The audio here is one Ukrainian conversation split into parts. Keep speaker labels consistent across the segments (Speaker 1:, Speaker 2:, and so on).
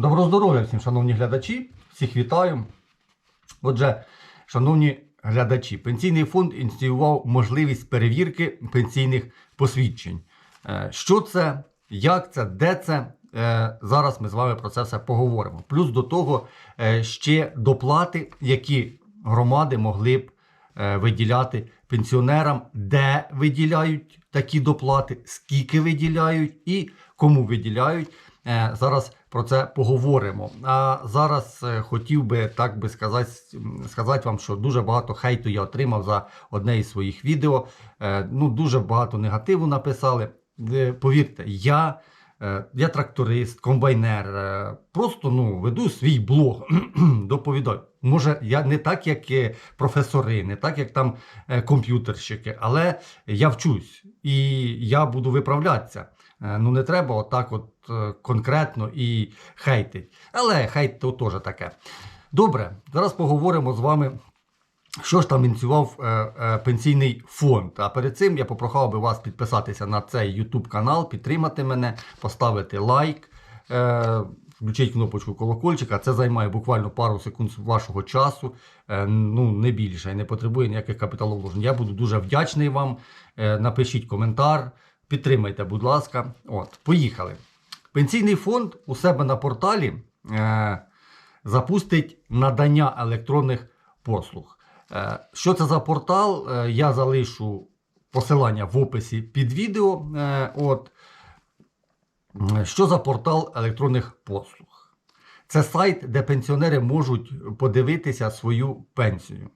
Speaker 1: Доброго здоров'я всім, шановні глядачі, всіх вітаю. Отже, шановні глядачі, пенсійний фонд ініціював можливість перевірки пенсійних посвідчень. Е, Що це, як це, де це? Е, Зараз ми з вами про це все поговоримо. Плюс до того е, ще доплати, які громади могли б виділяти пенсіонерам, де виділяють такі доплати, скільки виділяють і кому виділяють. Е, Зараз про це поговоримо. А зараз е, хотів би так би сказати, сказати вам, що дуже багато хейту я отримав за одне із своїх відео. Е, Ну, дуже багато негативу написали. Повірте, я. Я тракторист, комбайнер. Просто ну, веду свій блог, доповідаю. Може, я не так, як професори, не так, як там комп'ютерщики, але я вчусь і я буду виправлятися. Е, Ну, не треба отак от е, конкретно і хейтить. Але хейт то теж таке. Добре, зараз поговоримо з вами що ж там ініціював е, е, пенсійний фонд? А перед цим я попрохав би вас підписатися на цей YouTube канал, підтримати мене, поставити лайк, е, включити кнопочку колокольчика. Це займає буквально пару секунд вашого часу. Е, ну, не більше, і не потребує ніяких капіталовложень. Я буду дуже вдячний вам. Е, напишіть коментар, підтримайте, будь ласка. От, поїхали. Пенсійний фонд у себе на порталі е, запустить надання електронних послуг. Е, Що це за портал? Е, Я залишу посилання в описі під відео. Е, От. Що за портал електронних послуг? Це сайт, де пенсіонери можуть подивитися свою пенсію,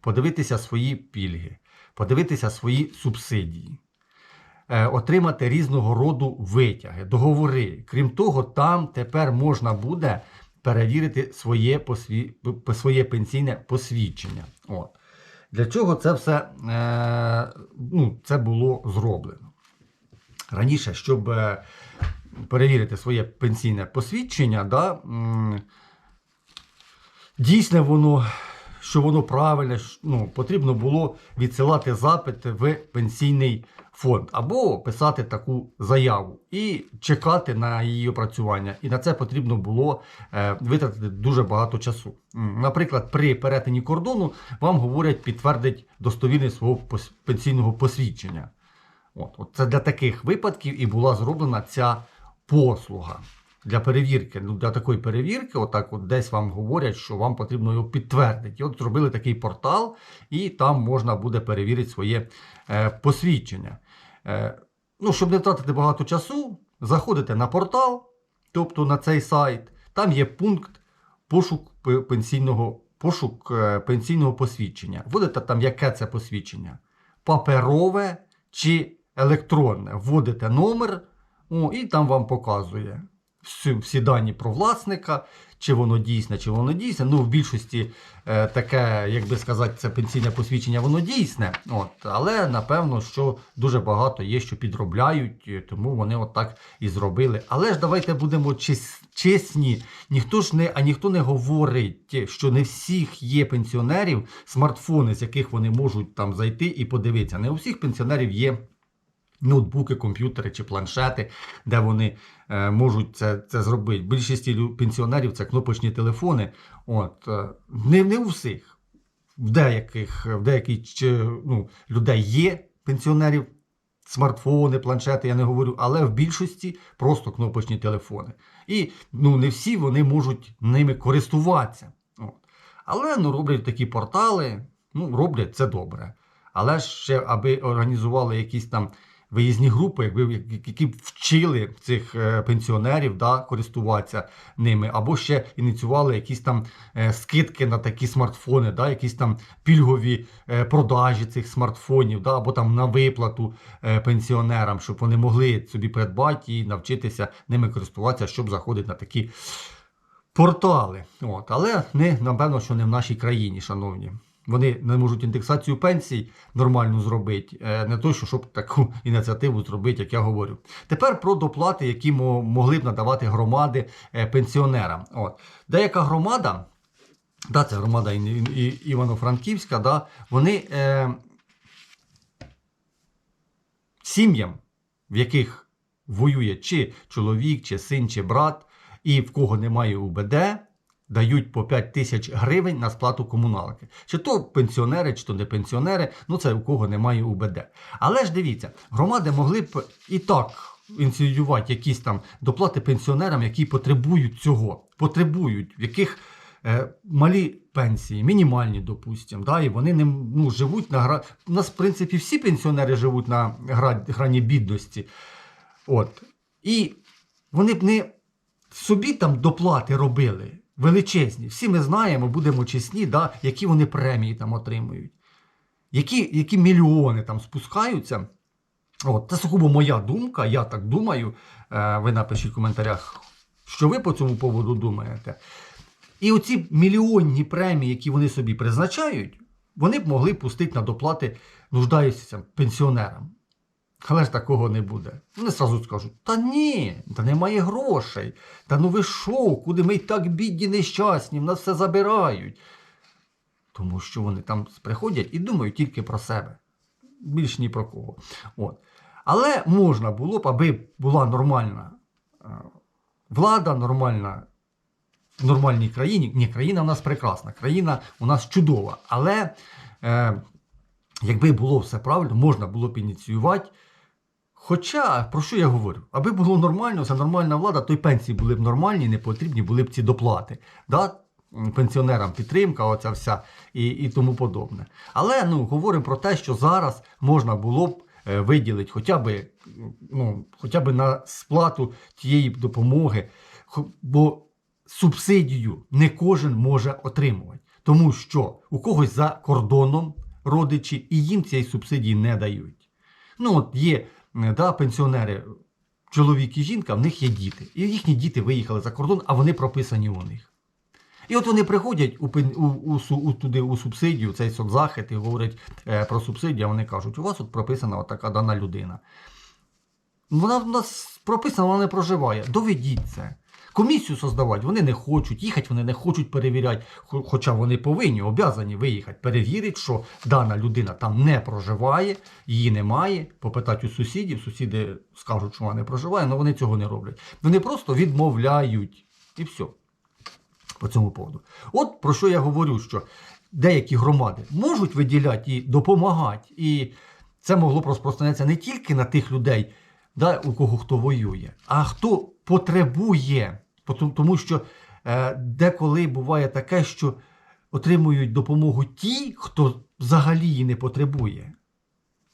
Speaker 1: подивитися свої пільги, подивитися свої субсидії, отримати різного роду витяги, договори. Крім того, там тепер можна буде перевірити своє, посві... своє пенсійне посвідчення. От. Для чого це все е... ну, це було зроблено? Раніше, щоб е, перевірити своє пенсійне посвідчення, да, дійсне воно, що воно правильне, ну, потрібно було відсилати запит в пенсійний фонд або писати таку заяву і чекати на її опрацювання. І на це потрібно було е, витратити дуже багато часу. Наприклад, при перетині кордону вам говорять підтвердить достовірність свого пенсійного посвідчення. От, от це для таких випадків і була зроблена ця послуга. Для перевірки, ну для такої перевірки, отак от десь вам говорять, що вам потрібно його підтвердити. І от зробили такий портал, і там можна буде перевірити своє е, посвідчення. Е, ну, щоб не втратити багато часу, заходите на портал, тобто на цей сайт, там є пункт пошук пенсійного, пошук е, пенсійного посвідчення. Вводите там, яке це посвідчення? Паперове чи електронне. Вводите номер, о, і там вам показує всі, дані про власника, чи воно дійсне, чи воно дійсне. Ну, в більшості е, таке, як би сказати, це пенсійне посвідчення, воно дійсне. От, але напевно, що дуже багато є, що підробляють, е, тому вони отак і зробили. Але ж давайте будемо чес- чесні. Ніхто ж не, а ніхто не говорить, що не всіх є пенсіонерів смартфони, з яких вони можуть там зайти і подивитися. Не у всіх пенсіонерів є ноутбуки, комп'ютери чи планшети, де вони е, можуть це, це зробити. Більшості лю- пенсіонерів це кнопочні телефони. От, е, не, не у всіх. В деяких, в деяких ну, людей є пенсіонерів. Смартфони, планшети, я не говорю, але в більшості просто кнопочні телефони. І ну, не всі вони можуть ними користуватися. От. Але ну, роблять такі портали, ну, роблять це добре. Але ще, аби організували якісь там виїзні групи, якби, які б вчили цих е, пенсіонерів да, користуватися ними, або ще ініціювали якісь там е, скидки на такі смартфони, да, якісь там пільгові е, продажі цих смартфонів, да, або там на виплату пенсіонерам, щоб вони могли собі придбати і навчитися ними користуватися, щоб заходити на такі портали. От. Але не, напевно, що не в нашій країні, шановні. Вони не можуть індексацію пенсій нормально зробити, е, не то, що щоб таку ініціативу зробити, як я говорю. Тепер про доплати, які могли б надавати громади е, пенсіонерам. От. Деяка громада, да, це громада Івано-Франківська, да, вони е, сім'ям, в яких воює чи чоловік, чи син, чи брат, і в кого немає УБД, дають по 5 тисяч гривень на сплату комуналки. Чи то пенсіонери, чи то не пенсіонери, ну це у кого немає УБД. Але ж дивіться, громади могли б і так ініціювати якісь там доплати пенсіонерам, які потребують цього, потребують, в яких е, малі пенсії, мінімальні, допустимо, да, і вони не ну, живуть на гра. У нас, в принципі, всі пенсіонери живуть на гра... грані бідності. От. І вони б не собі там доплати робили величезні. Всі ми знаємо, будемо чесні, да, які вони премії там отримують. Які, які мільйони там спускаються. От, це сугубо моя думка, я так думаю. Е, ви напишіть в коментарях, що ви по цьому поводу думаєте. І оці мільйонні премії, які вони собі призначають, вони б могли пустити на доплати нуждаюся пенсіонерам. Але ж такого не буде. Вони зразу скажуть: та ні, та немає грошей. Та ну ви що, куди ми й так бідні нещасні, в нас все забирають. Тому що вони там приходять і думають тільки про себе. Більш ні про кого. От. Але можна було б, аби була нормальна е, влада, нормальна в нормальній країні. Ні, країна у нас прекрасна, країна у нас чудова. Але е, якби було все правильно, можна було б ініціювати. Хоча, про що я говорю? Аби було нормально, це нормальна влада, то й пенсії були б нормальні, не потрібні були б ці доплати. Да? Пенсіонерам підтримка, оця вся і, і тому подобне. Але ну, говоримо про те, що зараз можна було б е, виділити хоча б, ну, хоча б на сплату тієї допомоги, бо субсидію не кожен може отримувати. Тому що у когось за кордоном родичі і їм цієї субсидії не дають. Ну, от є да, пенсіонери, чоловік і жінка, в них є діти. І їхні діти виїхали за кордон, а вони прописані у них. І от вони приходять у, у, у, туди у субсидію, цей соцзахист, і говорять е, про субсидію, а вони кажуть, у вас тут прописана от така дана людина. Вона в нас прописана, вона не проживає. Доведіть це. Комісію создавати вони не хочуть, їхати вони не хочуть перевіряти, хоча вони повинні, обязані виїхати, перевірити, що дана людина там не проживає, її немає, попитати у сусідів, сусіди скажуть, що вона не проживає, але вони цього не роблять. Вони просто відмовляють. І все. По цьому поводу. От про що я говорю, що деякі громади можуть виділяти і допомагати, і це могло б розпространятися не тільки на тих людей, да, у кого хто воює, а хто потребує. Тому що е, деколи буває таке, що отримують допомогу ті, хто взагалі її не потребує.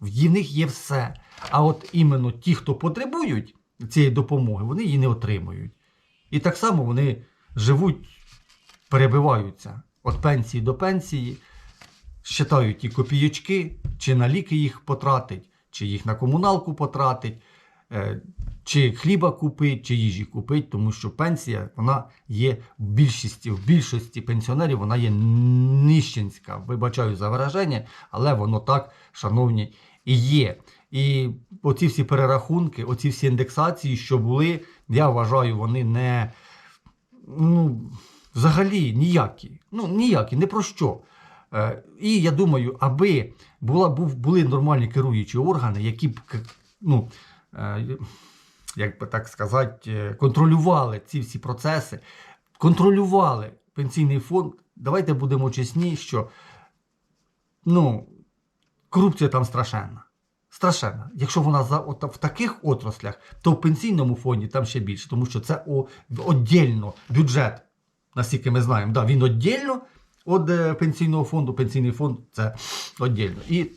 Speaker 1: В них є все. А от іменно ті, хто потребують цієї допомоги, вони її не отримують. І так само вони живуть, перебиваються від пенсії до пенсії, щитають ті копієчки, чи на ліки їх потратить, чи їх на комуналку потратить, чи хліба купить, чи їжі купить, тому що пенсія вона є в більшості, в більшості пенсіонерів вона є нищенська. Вибачаю за вираження, але воно так, шановні, і є. І оці всі перерахунки, оці всі індексації, що були, я вважаю, вони не ну, взагалі ніякі. Ну, ніякі, не про що. Е, і я думаю, аби була, були нормальні керуючі органи, які б ну, е, як би так сказати, е, контролювали ці всі процеси, контролювали пенсійний фонд. Давайте будемо чесні, що ну, корупція там страшенна. Страшенна. Якщо вона за, от, в таких отраслях, то в пенсійному фонді там ще більше, тому що це о, віддільно бюджет, наскільки ми знаємо, да, він віддільно від е, пенсійного фонду, пенсійний фонд це віддільно. І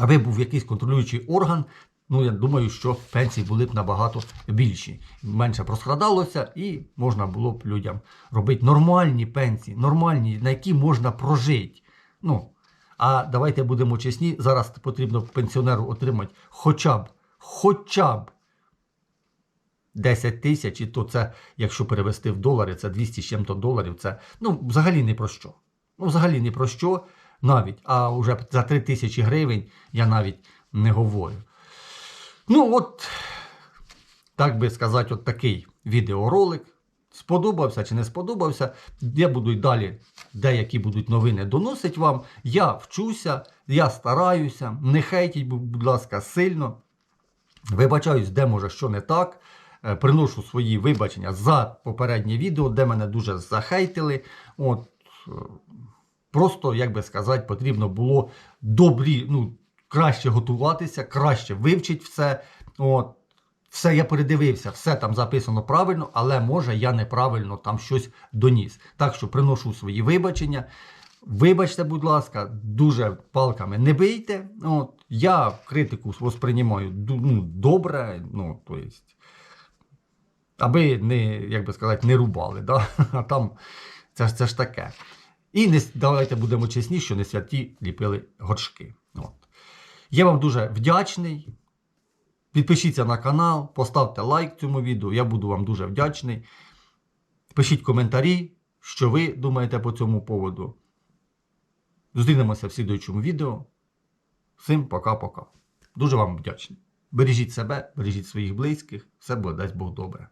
Speaker 1: аби був якийсь контролюючий орган, ну я думаю, що пенсії були б набагато більші. Менше проскрадалося, і можна було б людям робити нормальні пенсії, нормальні, на які можна прожити. Ну, а давайте будемо чесні, зараз потрібно пенсіонеру отримати хоча б, хоча б 10 тисяч, і то це, якщо перевести в долари, це 200 з чим-то доларів, це ну, взагалі не про що. Ну, взагалі не про що навіть. А вже за 3 тисячі гривень я навіть не говорю. Ну, от, так би сказати, от такий відеоролик. Сподобався чи не сподобався. Я буду й далі деякі будуть новини доносити вам. Я вчуся, я стараюся. Не хейтіть, будь ласка, сильно. Вибачаюсь, де може що не так. е, приношу свої вибачення за попереднє відео, де мене дуже захейтили. От, е, просто, як би сказати, потрібно було добрі, ну, краще готуватися, краще вивчити все. От, все я передивився, все там записано правильно, але може я неправильно там щось доніс. Так що приношу свої вибачення. Вибачте, будь ласка, дуже палками не бийте. От, я критику восприймаю ну, добре, ну, то есть, аби не, як би сказати, не рубали. Да? А там це це ж таке. І не, давайте будемо чесні, що не святі ліпили горшки. Я вам дуже вдячний. Підпишіться на канал, поставте лайк цьому відео, я буду вам дуже вдячний. Пишіть коментарі, що ви думаєте по цьому поводу. Зустрінемося в слідуючому відео. Всім пока-пока. Дуже вам вдячний. Бережіть себе, бережіть своїх близьких, все буде дасть Бог добре.